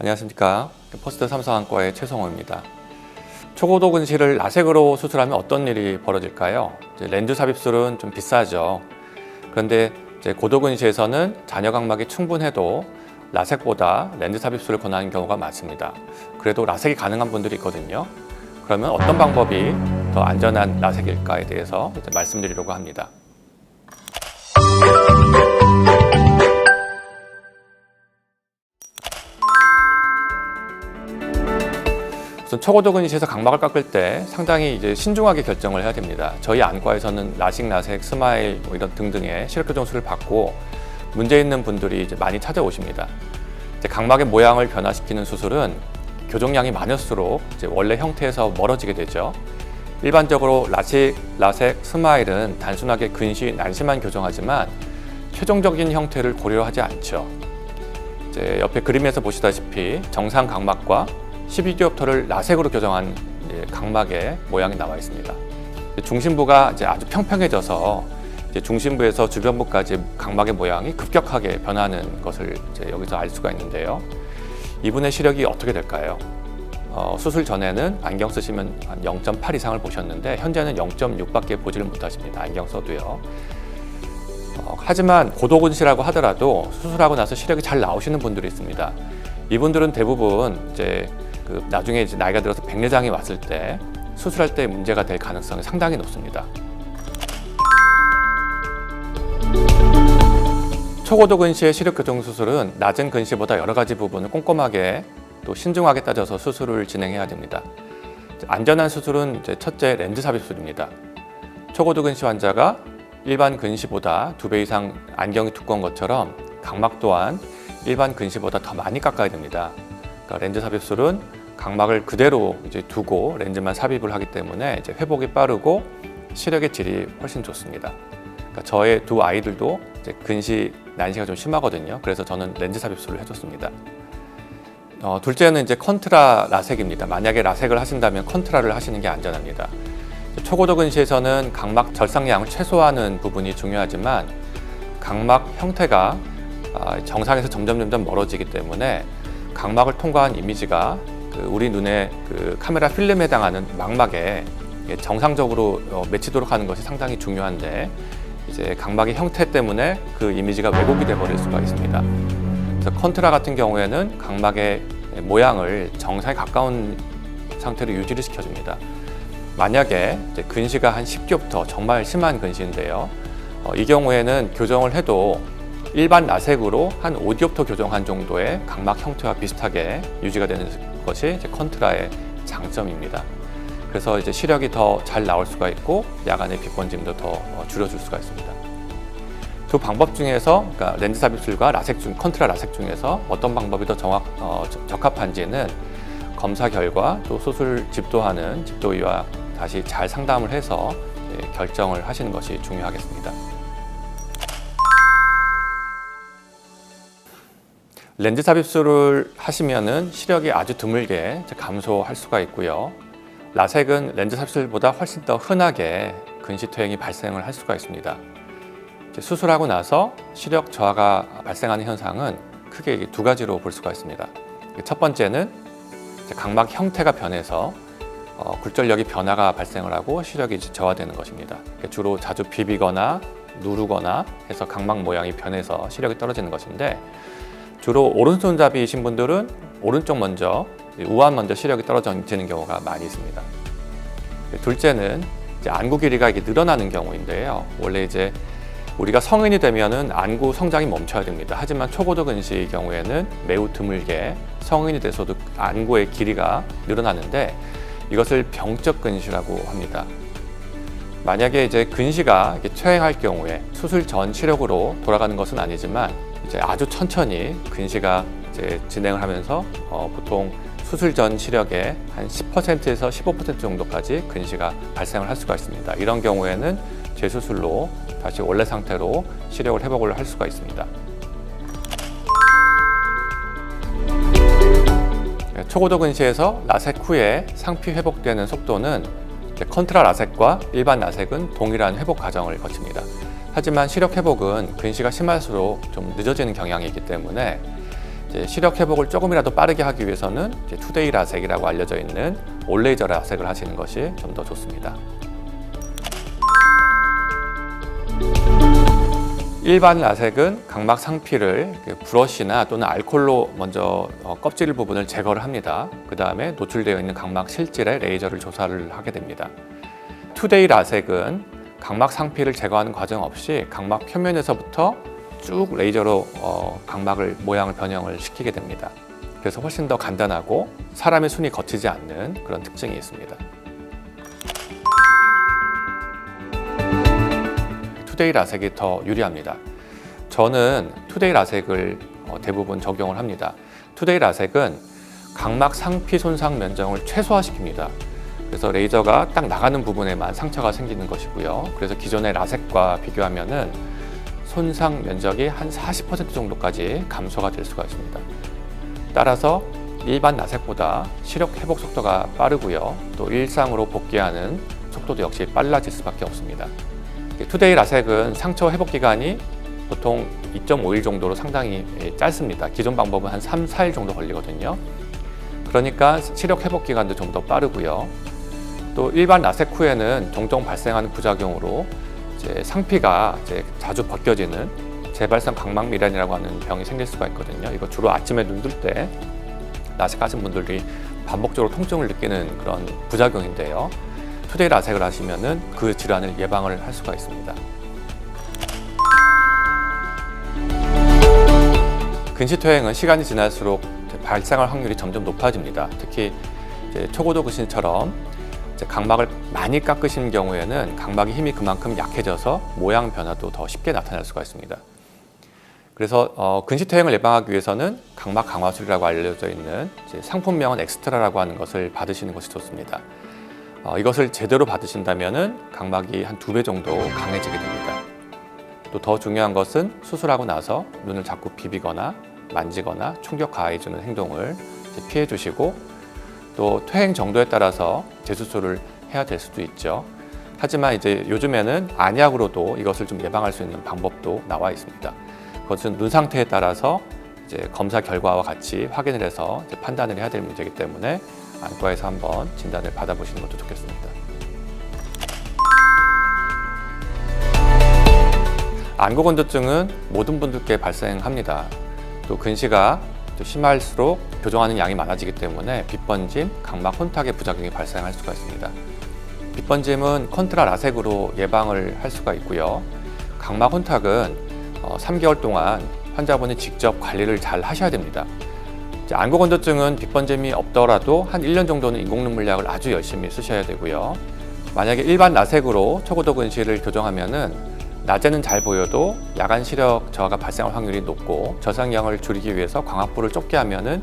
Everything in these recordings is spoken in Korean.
안녕하십니까. 포스트 삼성안과의 최성호입니다. 초고도 근시를 라섹으로 수술하면 어떤 일이 벌어질까요? 렌즈 삽입술은 좀 비싸죠. 그런데 고도 근시에서는 잔여 각막이 충분해도 라섹보다 렌즈 삽입술을 권하는 경우가 많습니다. 그래도 라섹이 가능한 분들이 있거든요. 그러면 어떤 방법이 더 안전한 라섹일까에 대해서 말씀드리려고 합니다. 우선 초고도 근시에서 각막을 깎을 때 상당히 이제 신중하게 결정을 해야 됩니다. 저희 안과에서는 라식, 라섹, 스마일 뭐 이런 등등의 시력 교정술을 받고 문제 있는 분들이 이제 많이 찾아오십니다. 이제 각막의 모양을 변화시키는 수술은 교정량이 많을수록 이제 원래 형태에서 멀어지게 되죠. 일반적으로 라식, 라섹, 스마일은 단순하게 근시, 난시만 교정하지만 최종적인 형태를 고려하지 않죠. 이제 옆에 그림에서 보시다시피 정상 각막과 12디옵터를 라섹으로 교정한 각막의 모양이 나와 있습니다. 중심부가 이제 아주 평평해져서 이제 중심부에서 주변부까지 각막의 모양이 급격하게 변하는 것을 여기서 알 수가 있는데요. 이분의 시력이 어떻게 될까요? 어, 수술 전에는 안경 쓰시면 한 0.8 이상을 보셨는데 현재는 0.6밖에 보지를 못하십니다. 안경 써도요. 어, 하지만 고도근시라고 하더라도 수술하고 나서 시력이 잘 나오시는 분들이 있습니다. 이분들은 대부분 이제 그 나중에 이제 나이가 들어서 백내장이 왔을 때 수술할 때 문제가 될 가능성이 상당히 높습니다. 초고도 근시의 시력 교정 수술은 낮은 근시보다 여러 가지 부분을 꼼꼼하게 또 신중하게 따져서 수술을 진행해야 됩니다. 안전한 수술은 첫째 렌즈 삽입술입니다. 초고도 근시 환자가 일반 근시보다 두 배 이상 안경이 두꺼운 것처럼 각막 또한 일반 근시보다 더 많이 깎아야 됩니다. 그러니까 렌즈 삽입술은 각막을 그대로 이제 두고 렌즈만 삽입을 하기 때문에 이제 회복이 빠르고 시력의 질이 훨씬 좋습니다. 그러니까 저의 두 아이들도 이제 근시 난시가 좀 심하거든요. 그래서 저는 렌즈 삽입술을 해줬습니다. 어, 둘째는 이제 컨트라 라섹입니다. 만약에 라섹을 하신다면 컨트라를 하시는 게 안전합니다. 초고도 근시에서는 각막 절상량을 최소화하는 부분이 중요하지만 각막 형태가 아, 정상에서 점점 점점 멀어지기 때문에 각막을 통과한 이미지가 그 우리 눈의 그 카메라 필름에 해당하는 망막에 정상적으로 어, 매치도록 하는 것이 상당히 중요한데 이제 각막의 형태 때문에 그 이미지가 왜곡이 돼 버릴 수가 있습니다. 그래서 컨트라 같은 경우에는 각막의 모양을 정상에 가까운 상태로 유지를 시켜줍니다. 만약에 근시가 한 10디옵터 정말 심한 근시인데요. 어, 이 경우에는 교정을 해도 일반 라섹으로 한 5디옵터 교정한 정도의 각막 형태와 비슷하게 유지가 되는 것이 컨트라의 장점입니다. 그래서 이제 시력이 더 잘 나올 수가 있고 야간의 빛 번짐도 더 어, 줄여줄 수가 있습니다. 두 방법 중에서 그러니까 렌즈 삽입술과 라섹 중 컨트라 라섹 중에서 어떤 방법이 더 정확 어, 적합한지는 검사 결과 또 수술 집도하는 집도의와 다시 잘 상담을 해서 예, 결정을 하시는 것이 중요하겠습니다. 렌즈 삽입술을 하시면은 시력이 아주 드물게 감소할 수가 있고요. 라섹은 렌즈 삽입술보다 훨씬 더 흔하게 근시 퇴행이 발생을 할 수가 있습니다. 수술하고 나서 시력 저하가 발생하는 현상은 크게 두 가지로 볼 수가 있습니다. 첫 번째는 각막 형태가 변해서 어, 굴절력이 변화가 발생을 하고 시력이 저하되는 것입니다. 주로 자주 비비거나 누르거나 해서 각막 모양이 변해서 시력이 떨어지는 것인데 주로 오른손잡이이신 분들은 오른쪽 먼저 우한 먼저 시력이 떨어지는 경우가 많이 있습니다. 둘째는 이제 안구 길이가 이게 늘어나는 경우인데요. 원래 이제 우리가 성인이 되면은 안구 성장이 멈춰야 됩니다. 하지만 초고도 근시의 경우에는 매우 드물게 성인이 돼서도 안구의 길이가 늘어나는데 이것을 병적 근시라고 합니다. 만약에 이제 근시가 퇴행할 경우에 수술 전 시력으로 돌아가는 것은 아니지만 이제 아주 천천히 근시가 이제 진행을 하면서 어, 보통 수술 전 시력의 한 10%에서 15% 정도까지 근시가 발생을 할 수가 있습니다. 이런 경우에는 재수술로 다시 원래 상태로 시력을 회복을 할 수가 있습니다. 네, 초고도 근시에서 라섹 후에 상피 회복되는 속도는 컨트라 라섹과 일반 라섹은 동일한 회복 과정을 거칩니다. 하지만 시력 회복은 근시가 심할수록 좀 늦어지는 경향이 있기 때문에 시력 회복을 조금이라도 빠르게 하기 위해서는 투데이 라섹이라고 알려져 있는 올레이저 라섹을 하시는 것이 좀 더 좋습니다. 일반 라섹은 각막 상피를 브러쉬나 또는 알콜로 먼저 어, 껍질 부분을 제거를 합니다. 그 다음에 노출되어 있는 각막 실질에 레이저를 조사를 하게 됩니다. 투데이 라섹은 각막 상피를 제거하는 과정 없이 각막 표면에서부터 쭉 레이저로 어, 각막을 모양을 변형을 시키게 됩니다. 그래서 훨씬 더 간단하고 사람의 손이 거치지 않는 그런 특징이 있습니다. 투데이 라섹이 더 유리합니다. 저는 투데이 라섹을 어, 대부분 적용을 합니다. 투데이 라섹은 각막 상피 손상 면적을 최소화시킵니다. 그래서 레이저가 딱 나가는 부분에만 상처가 생기는 것이고요. 그래서 기존의 라섹과 비교하면은 손상 면적이 한 40% 정도까지 감소가 될 수가 있습니다. 따라서 일반 라섹보다 시력 회복 속도가 빠르고요. 또 일상으로 복귀하는 속도도 역시 빨라질 수밖에 없습니다. 투데이 라섹은 상처 회복 기간이 보통 2.5일 정도로 상당히 예, 짧습니다. 기존 방법은 한 3, 4일 정도 걸리거든요. 그러니까 시력 회복 기간도 좀 더 빠르고요. 또 일반 라섹 후에는 종종 발생하는 부작용으로 이제 상피가 이제 자주 벗겨지는 재발성 각막 미란이라고 하는 병이 생길 수가 있거든요. 이거 주로 아침에 눈 뜰 때 라섹 하신 분들이 반복적으로 통증을 느끼는 그런 부작용인데요. 투데이 라섹을 하시면은 그 질환을 예방을 할 수가 있습니다. 근시퇴행은 시간이 지날수록 발생할 확률이 점점 높아집니다. 특히 초고도 근신처럼 각막을 많이 깎으시는 경우에는 각막의 힘이 그만큼 약해져서 모양 변화도 더 쉽게 나타날 수가 있습니다. 그래서 어, 근시퇴행을 예방하기 위해서는 각막 강화술이라고 알려져 있는 상품명은 엑스트라라고 하는 것을 받으시는 것이 좋습니다. 어, 이것을 제대로 받으신다면은 각막이 한 두 배 정도 강해지게 됩니다. 또 더 중요한 것은 수술하고 나서 눈을 자꾸 비비거나 만지거나 충격 가해주는 행동을 피해 주시고 또 퇴행 정도에 따라서 재수술을 해야 될 수도 있죠. 하지만 이제 요즘에는 안약으로도 이것을 좀 예방할 수 있는 방법도 나와 있습니다. 그것은 눈 상태에 따라서 이제 검사 결과와 같이 확인을 해서 판단을 해야 될 문제이기 때문에 안과에서 한번 진단을 받아보시는 것도 좋겠습니다. 안구건조증은 모든 분들께 발생합니다. 또 근시가 또 심할수록 교정하는 양이 많아지기 때문에 빗번짐, 각막 혼탁의 부작용이 발생할 수가 있습니다. 빗번짐은 컨트라 라섹으로 예방을 할 수가 있고요. 각막 혼탁은 3개월 동안 환자분이 직접 관리를 잘 하셔야 됩니다. 안구 건조증은 빗번짐이 없더라도 한 1년 정도는 인공눈물약을 아주 열심히 쓰셔야 되고요. 만약에 일반 라섹으로 초고도 근시를 교정하면은 낮에는 잘 보여도 야간 시력 저하가 발생할 확률이 높고 저상량을 줄이기 위해서 광학부를 좁게 하면은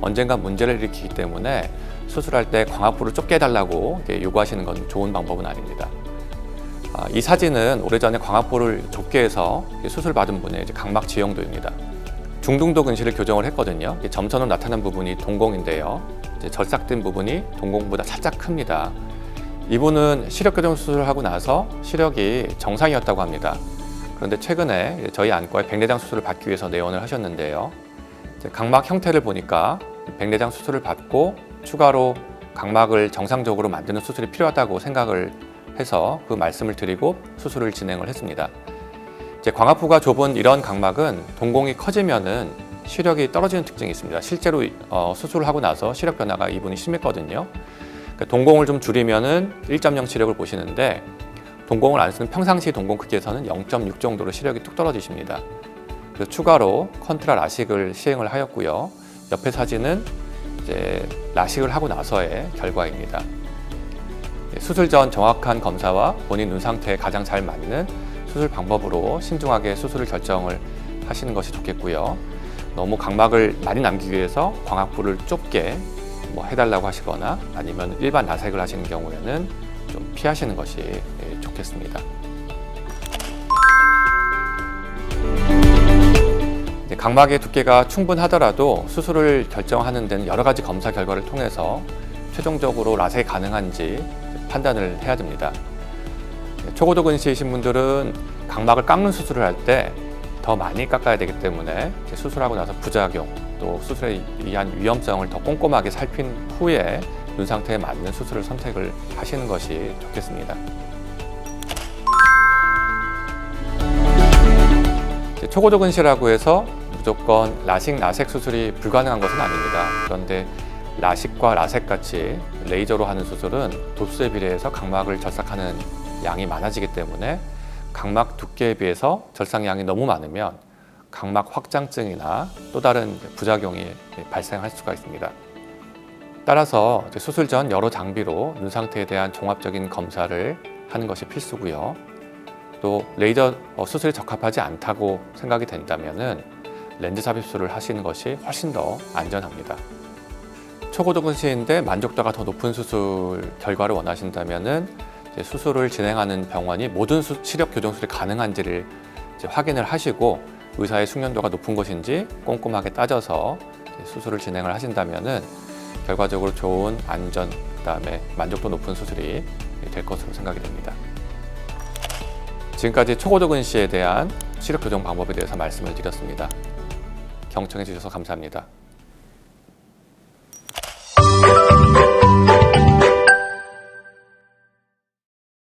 언젠가 문제를 일으키기 때문에 수술할 때 광학부를 좁게 해달라고 요구하시는 건 좋은 방법은 아닙니다. 아, 이 사진은 오래전에 광학부를 좁게 해서 수술 받은 분의 각막 지형도입니다. 중등도 근시를 교정을 했거든요. 점선으로 나타난 부분이 동공인데요. 절삭된 부분이 동공보다 살짝 큽니다. 이분은 시력 교정 수술을 하고 나서 시력이 정상이었다고 합니다. 그런데 최근에 저희 안과에 백내장 수술을 받기 위해서 내원을 하셨는데요. 각막 형태를 보니까 백내장 수술을 받고 추가로 각막을 정상적으로 만드는 수술이 필요하다고 생각을 해서 그 말씀을 드리고 수술을 진행을 했습니다. 이제 광합부가 좁은 이런 각막은 동공이 커지면은 시력이 떨어지는 특징이 있습니다. 실제로 어, 수술을 하고 나서 시력 변화가 이분이 심했거든요. 그러니까 동공을 좀 줄이면은 1.0 시력을 보시는데 동공을 안 쓰는 평상시 동공 크기에서는 0.6 정도로 시력이 뚝 떨어지십니다. 그래서 추가로 컨트라 라식을 시행을 하였고요. 옆에 사진은 이제 라식을 하고 나서의 결과입니다. 수술 전 정확한 검사와 본인 눈 상태에 가장 잘 맞는 수술 방법으로 신중하게 수술을 결정을 하시는 것이 좋겠고요. 너무 각막을 많이 남기기 위해서 광학부를 좁게 뭐 해달라고 하시거나 아니면 일반 나색을 하시는 경우에는 좀 피하시는 것이 예, 좋겠습니다. 각막의 두께가 충분하더라도 수술을 결정하는 데는 여러 가지 검사 결과를 통해서 최종적으로 라섹이 가능한지 판단을 해야 됩니다. 초고도 근시이신 분들은 각막을 깎는 수술을 할 때 더 많이 깎아야 되기 때문에 수술하고 나서 부작용 또 수술에 의한 위험성을 더 꼼꼼하게 살핀 후에 눈 상태에 맞는 수술을 선택을 하시는 것이 좋겠습니다. 초고도 근시라고 해서 무조건 라식, 라섹 수술이 불가능한 것은 아닙니다. 그런데 라식과 라섹 같이 레이저로 하는 수술은 도수에 비례해서 각막을 절삭하는 양이 많아지기 때문에 각막 두께에 비해서 절삭량이 너무 많으면 각막 확장증이나 또 다른 부작용이 발생할 수가 있습니다. 따라서 수술 전 여러 장비로 눈 상태에 대한 종합적인 검사를 하는 것이 필수고요. 또 레이저 어, 수술이 적합하지 않다고 생각이 된다면은 렌즈 삽입술을 하시는 것이 훨씬 더 안전합니다. 초고도 근시인데 만족도가 더 높은 수술 결과를 원하신다면은 수술을 진행하는 병원이 모든 수, 시력 교정술이 가능한지를 확인을 하시고 의사의 숙련도가 높은 것인지 꼼꼼하게 따져서 수술을 진행을 하신다면은 결과적으로 좋은 안전 그다음에 만족도 높은 수술이 될 것으로 생각이 됩니다. 지금까지 초고도 근시에 대한 시력 교정 방법에 대해서 말씀을 드렸습니다. 경청해 주셔서 감사합니다.